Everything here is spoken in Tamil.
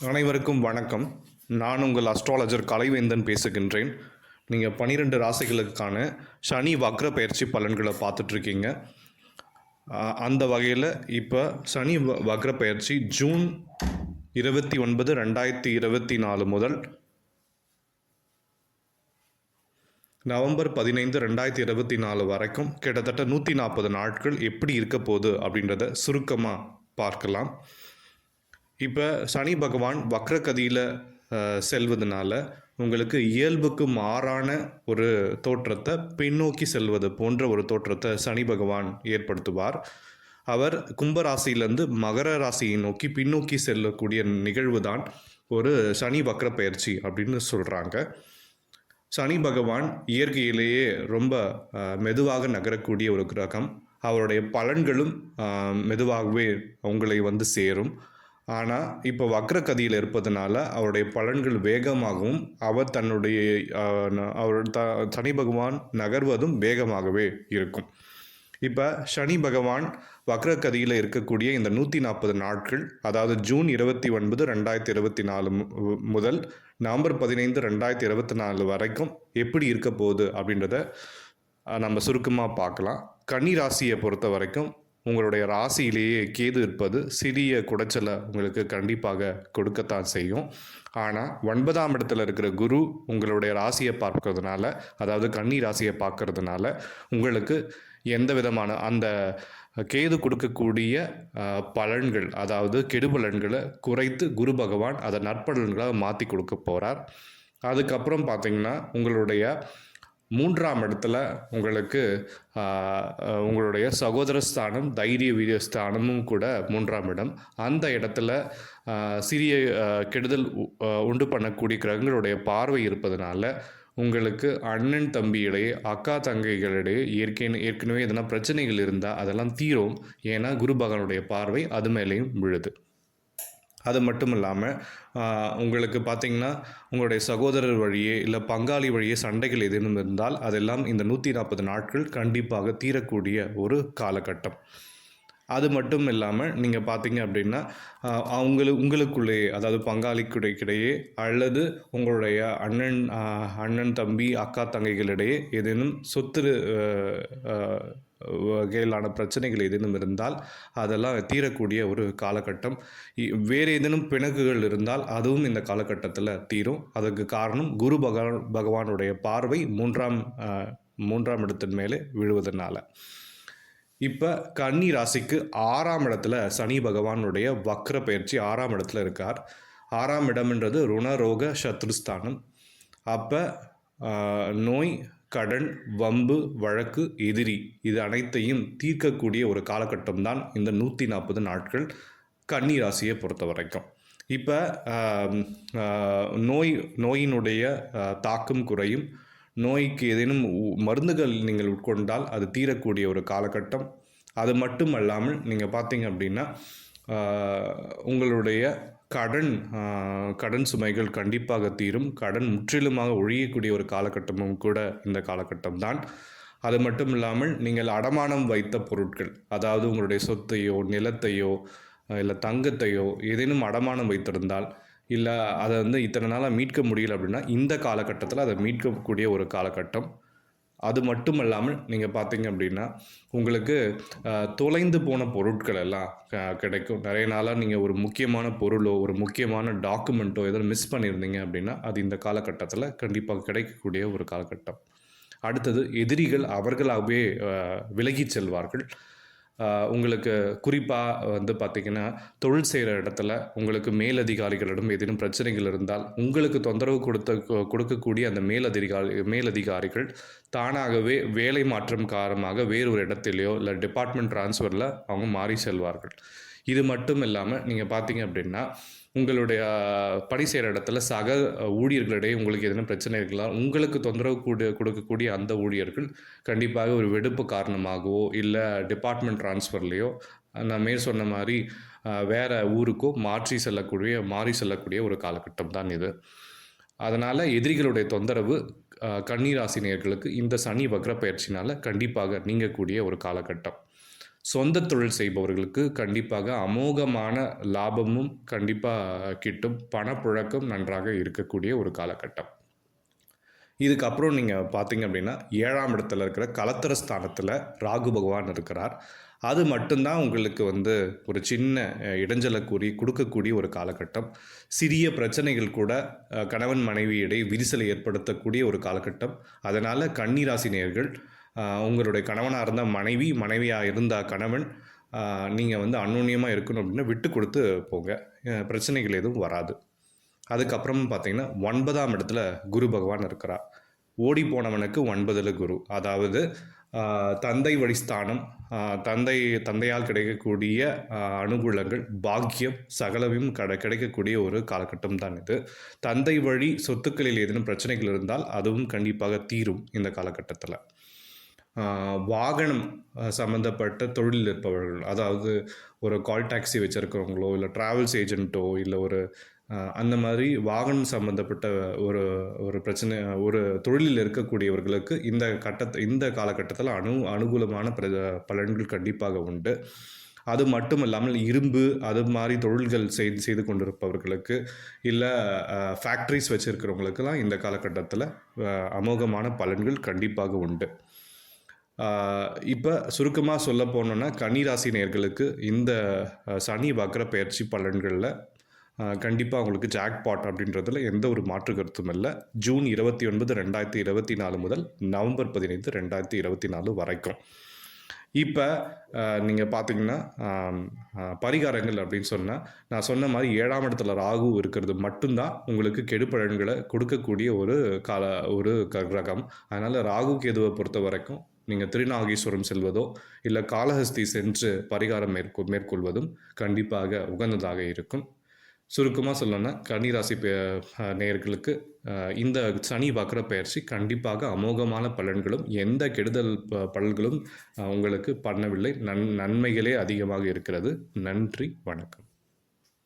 அனைவருக்கும் வணக்கம். நான் உங்கள் அஸ்ட்ராலஜர் கலைவேந்தன் பேசுகின்றேன். நீங்கள் பன்னிரெண்டு ராசிகளுக்கான சனி வக்ர பயிற்சி பலன்களை பார்த்துட்ருக்கீங்க. அந்த வகையில் இப்போ சனி வ- வக்ர பயிற்சி ஜூன் இருபத்தி ஒன்பது ரெண்டாயிரத்தி இருபத்தி நாலு முதல் நவம்பர் பதினைந்து ரெண்டாயிரத்தி இருபத்தி நாலு வரைக்கும் கிட்டத்தட்ட நூற்றி நாற்பது நாட்கள் எப்படி இருக்க போகுது அப்படின்றத சுருக்கமாக பார்க்கலாம். இப்போ சனி பகவான் வக்ரகதியில் செல்வதனால உங்களுக்கு இயல்புக்கு மாறான ஒரு தோற்றத்தை பின்னோக்கி செல்வது போன்ற ஒரு தோற்றத்தை சனி பகவான் ஏற்படுத்துவார். அவர் கும்பராசியிலேருந்து மகர ராசியை நோக்கி பின்னோக்கி செல்லக்கூடிய நிகழ்வு தான் ஒரு சனி வக்ர பயிற்சி அப்படின்னு சொல்கிறாங்க சனி பகவான் இயற்கையிலேயே ரொம்ப மெதுவாக நகரக்கூடிய ஒரு கிரகம். அவருடைய பலன்களும் மெதுவாகவே அவங்களை வந்து சேரும். ஆனால் இப்போ வக்ரகதியில் இருப்பதனால அவருடைய பலன்கள் வேகமாகவும் அவர் தன்னுடைய அவர் த சனி பகவான் நகர்வதும் வேகமாகவே இருக்கும். இப்போ சனி பகவான் வக்ரகதியில் இருக்கக்கூடிய இந்த நூற்றி நாற்பது நாட்கள் அதாவது ஜூன் இருபத்தி ஒன்பது ரெண்டாயிரத்தி இருபத்தி நாலு மு- முதல் நவம்பர் பதினைந்து ரெண்டாயிரத்தி இருபத்தி நாலு வரைக்கும் எப்படி இருக்க போகுது அப்படின்றத நம்ம சுருக்கமாக பார்க்கலாம். கன்னி ராசியை பொறுத்த வரைக்கும் உங்களுடைய ராசியிலேயே கேது இருப்பது சிறிய குடைச்சலை உங்களுக்கு கண்டிப்பாக கொடுக்கத்தான் செய்யும். ஆனால் ஒன்பதாம் இடத்துல இருக்கிற குரு உங்களுடைய ராசியை பார்க்கறதுனால அதாவது கன்னி ராசியை பார்க்கறதுனால உங்களுக்கு எந்த விதமான அந்த கேது கொடுக்கக்கூடிய பலன்கள் அதாவது கெடுபலன்களை குறைத்து குரு பகவான் அதை நற்பலன்களாக மாற்றி கொடுக்க போகிறார் அதுக்கப்புறம் பார்த்திங்கன்னா உங்களுடைய மூன்றாம் இடத்துல உங்களுக்கு உங்களுடைய சகோதர ஸ்தானம் தைரிய வீரிய ஸ்தானமும் கூட மூன்றாம் இடம். அந்த இடத்துல சிறிய கெடுதல் உண்டு பண்ணக்கூடிய கிரகங்களுடைய பார்வை இருப்பதனால உங்களுக்கு அண்ணன் தம்பியிடையே அக்கா தங்கைகளிடையே ஏற்கனவே ஏற்கனவே எதனா பிரச்சனைகள் இருந்தால் அதெல்லாம் தீரும். ஏன்னா குரு பகவானுடைய பார்வை அது மேலேயும் விழுது. அது மட்டும் இல்லாமல் உங்களுக்கு பார்த்தீங்கன்னா உங்களுடைய சகோதரர் வழியே இல்லை பங்காளி வழியே சண்டைகள் ஏதேனும் இருந்தால் அதெல்லாம் இந்த நூற்றி நாற்பது நாட்கள் கண்டிப்பாக தீரக்கூடிய ஒரு காலகட்டம். அது மட்டும் இல்லாமல் நீங்கள் பார்த்தீங்க அப்படின்னா அவங்களு உங்களுக்குள்ளேயே அதாவது பங்காளிக்குடைக்கிடையே அல்லது உங்களுடைய அண்ணன் அண்ணன் தம்பி அக்கா தங்கைகளிடையே ஏதேனும் சொத்து வகையிலான பிரச்சனைகள் ஏதேனும் இருந்தால் அதெல்லாம் தீரக்கூடிய ஒரு காலகட்டம். இ- வேறு ஏதேனும் பிணக்குகள் இருந்தால் அதுவும் இந்த காலகட்டத்தில் தீரும். அதற்கு காரணம் குரு பகவான் பகவானுடைய பார்வை மூன்றாம் மூன்றாம் இடத்தின் மேலே விழுவதனால. இப்போ கன்னி ராசிக்கு ஆறாம் இடத்துல சனி பகவானுடைய வக்ர பயிற்சி ஆறாம் இடத்துல இருக்கார். ஆறாம் இடம்ன்றது ருணரோக சத்ருஸ்தானம். அப்போ நோய் கடன் வம்பு வழக்கு எதிரி இது அனைத்தையும் தீர்க்கக்கூடிய ஒரு காலகட்டம் தான் இந்த நூற்றி நாற்பது நாட்கள் கன்னி ராசியை பொறுத்த வரைக்கும். இப்போ நோய் நோயினுடைய தாக்கம் குறையும். நோய்க்கு ஏதேனும் உ- மருந்துகள் நீங்கள் உட்கொண்டால் அது தீரக்கூடிய ஒரு காலகட்டம். அது மட்டும் அல்லாமல் நீங்கள் பார்த்தீங்க அப்படின்னா உங்களுடைய கடன் கடன் சுமைகள் கண்டிப்பாக தீரும். கடன் முற்றிலுமாக ஒழியக்கூடிய ஒரு காலகட்டமும் கூட இந்த காலகட்டம் தான். அது மட்டும் இல்லாமல் நீங்கள் அடமானம் வைத்த பொருட்கள் அதாவது உங்களுடைய சொத்தையோ நிலத்தையோ இல்லை தங்கத்தையோ ஏதேனும் அடமானம் வைத்திருந்தால் இல்லை அதை வந்து இத்தனை நாளாக மீட்க முடியல அப்படின்னா இந்த காலகட்டத்தில் அதை மீட்கக்கூடிய ஒரு காலகட்டம். அது மட்டும் இல்லாமல் நீங்கள் பார்த்தீங்க அப்படின்னா உங்களுக்கு தொலைந்து போன பொருட்கள் எல்லாம் க- கிடைக்கும். நிறைய நாளாக நீங்கள் ஒரு முக்கியமான பொருளோ ஒரு முக்கியமான டாக்குமெண்ட்டோ ஏதோ மிஸ் பண்ணியிருந்தீங்க அப்படின்னா அது இந்த காலகட்டத்தில் கண்டிப்பாக கிடைக்கக்கூடிய ஒரு காலகட்டம். அடுத்தது எதிரிகள் அவர்களாகவே விலகிச் செல்வார்கள். உங்களுக்கு குறிப்பாக வந்து பார்த்திங்கன்னா தொழில் செய்கிற இடத்துல உங்களுக்கு மேலதிகாரிகளிடம் ஏதேனும் பிரச்சனைகள் இருந்தால் உங்களுக்கு தொந்தரவு கொடுத்த கொடுக்கக்கூடிய அந்த மேலதிகாரி மேலதிகாரிகள் தானாகவே வேலை மாற்றம் காரணமாக வேறு ஒரு இடத்திலேயோ இல்லை டிபார்ட்மெண்ட் ட்ரான்ஸ்ஃபரில் அவங்க மாறி செல்வார்கள். இது மட்டும் இல்லாமல் நீங்கள் பார்த்தீங்க அப்படின்னா உங்களுடைய பணி செய்கிற இடத்துல சக ஊழியர்களிடையே உங்களுக்கு எதனா பிரச்சனை இருக்கலாம் உங்களுக்கு தொந்தரவு கூட கொடுக்கக்கூடிய அந்த ஊழியர்கள் கண்டிப்பாக ஒரு வெடுப்பு காரணமாகவோ இல்லை டிபார்ட்மெண்ட் ட்ரான்ஸ்ஃபர்லேயோ நான் மேல் சொன்ன மாதிரி வேறு ஊருக்கோ மாற்றி செல்லக்கூடிய மாறி செல்லக்கூடிய ஒரு காலகட்டம் தான் இது. அதனால் எதிரிகளுடைய தொந்தரவு அஹ், இந்த சனி வக்ர பயிற்சினால் கண்டிப்பாக நீங்கக்கூடிய ஒரு காலகட்டம். சொந்த தொழில் செய்பவர்களுக்கு கண்டிப்பாக அமோகமான லாபமும் கண்டிப்பாக கிட்டும். பணப்புழக்கம் நன்றாக இருக்கக்கூடிய ஒரு காலகட்டம். இதுக்கப்புறம் நீங்கள் பார்த்தீங்க அப்படின்னா ஏழாம் இடத்துல இருக்கிற கலத்தர ஸ்தானத்தில் ராகு பகவான் இருக்கிறார். அது மட்டும்தான் உங்களுக்கு வந்து ஒரு சின்ன இடைஞ்சலை கூறி கொடுக்கக்கூடிய ஒரு காலகட்டம். சிறிய பிரச்சனைகள் கூட கணவன் மனைவி இடையே விரிசலை ஏற்படுத்தக்கூடிய ஒரு காலகட்டம். அதனால் கன்னிராசி நேயர்கள் உங்களுடைய கணவனாக இருந்தால் மனைவி மனைவியாக இருந்தால் கணவன் நீங்கள் வந்து அந்யோன்யமாக இருக்கணும் அப்படின்னா விட்டு கொடுத்து போங்க. பிரச்சனைகள் எதுவும் வராது. அதுக்கப்புறம் பார்த்தீங்கன்னா ஒன்பதாம் இடத்துல குரு பகவான் இருக்கிறார் ஓடி போனவனுக்கு ஒன்பதில் குரு. அதாவது தந்தை வழிஸ்தானம் தந்தை தந்தையால் கிடைக்கக்கூடிய அனுகூலங்கள் பாக்கியம் சகலவையும் கட கிடைக்கக்கூடிய ஒரு காலகட்டம் தான் இது. தந்தை வழி சொத்துக்களில் ஏதேனும் பிரச்சனைகள் இருந்தால் அதுவும் கண்டிப்பாக தீரும் இந்த காலகட்டத்தில். வாகனம் சம்மந்தப்பட்ட தொழில் இருப்பவர்கள் அதாவது ஒரு கால் டாக்ஸி வச்சுருக்கிறவங்களோ இல்லை ட்ராவல்ஸ் ஏஜென்ட்டோ இல்லை ஒரு அந்த மாதிரி வாகனம் சம்மந்தப்பட்ட ஒரு ஒரு பிரச்சனை ஒரு தொழிலில் இருக்கக்கூடியவர்களுக்கு இந்த கட்டத்தை இந்த காலகட்டத்தில் அனு அனுகூலமான பிர பலன்கள் கண்டிப்பாக உண்டு. அது மட்டும் இல்லாமல் இரும்பு அது மாதிரி தொழில்கள் செய்து செய்து கொண்டிருப்பவர்களுக்கு இல்லை ஃபேக்ட்ரிஸ் வச்சுருக்கிறவங்களுக்கெல்லாம் இந்த காலகட்டத்தில் அமோகமான பலன்கள் கண்டிப்பாக உண்டு. இப்போ சுருக்கமாக சொல்ல போனோன்னா கன்னிராசி நேர்களுக்கு இந்த சனி வக்ர பயிற்சி பலன்களில் கண்டிப்பாக உங்களுக்கு ஜாக்பாட் அப்படின்றதுல எந்த ஒரு மாற்று கருத்தும் இல்லை. ஜூன் இருபத்தி ஒன்பது ரெண்டாயிரத்தி இருபத்தி நாலு முதல் நவம்பர் பதினைந்து ரெண்டாயிரத்தி இருபத்தி நாலு வரைக்கும். இப்போ நீங்கள் பார்த்தீங்கன்னா பரிகாரங்கள் அப்படின்னு சொன்னால் நான் சொன்ன மாதிரி ஏழாம் இடத்துல ராகு இருக்கிறது மட்டும்தான் உங்களுக்கு கெடுபலன்களை கொடுக்கக்கூடிய ஒரு கால ஒரு கிரகம் அதனால் ராகு கேதுவை பொறுத்த வரைக்கும் நீங்கள் திருநாகேஸ்வரம் செல்வதோ இல்லை காளஹஸ்தி சென்று பரிகாரம் மேற்கொ மேற்கொள்வதும் கண்டிப்பாக உகந்ததாக இருக்கும். சுருக்கமாக சொல்லணும்னா கன்னிராசி பே- நேயர்களுக்கு இந்த சனி வக்கர பயிற்சி கண்டிப்பாக அமோகமான பலன்களும் எந்த கெடுதல் ப- பலன்களும் உங்களுக்கு பண்ணவில்லை. நன் நன்மைகளே அதிகமாக இருக்கிறது. நன்றி வணக்கம்.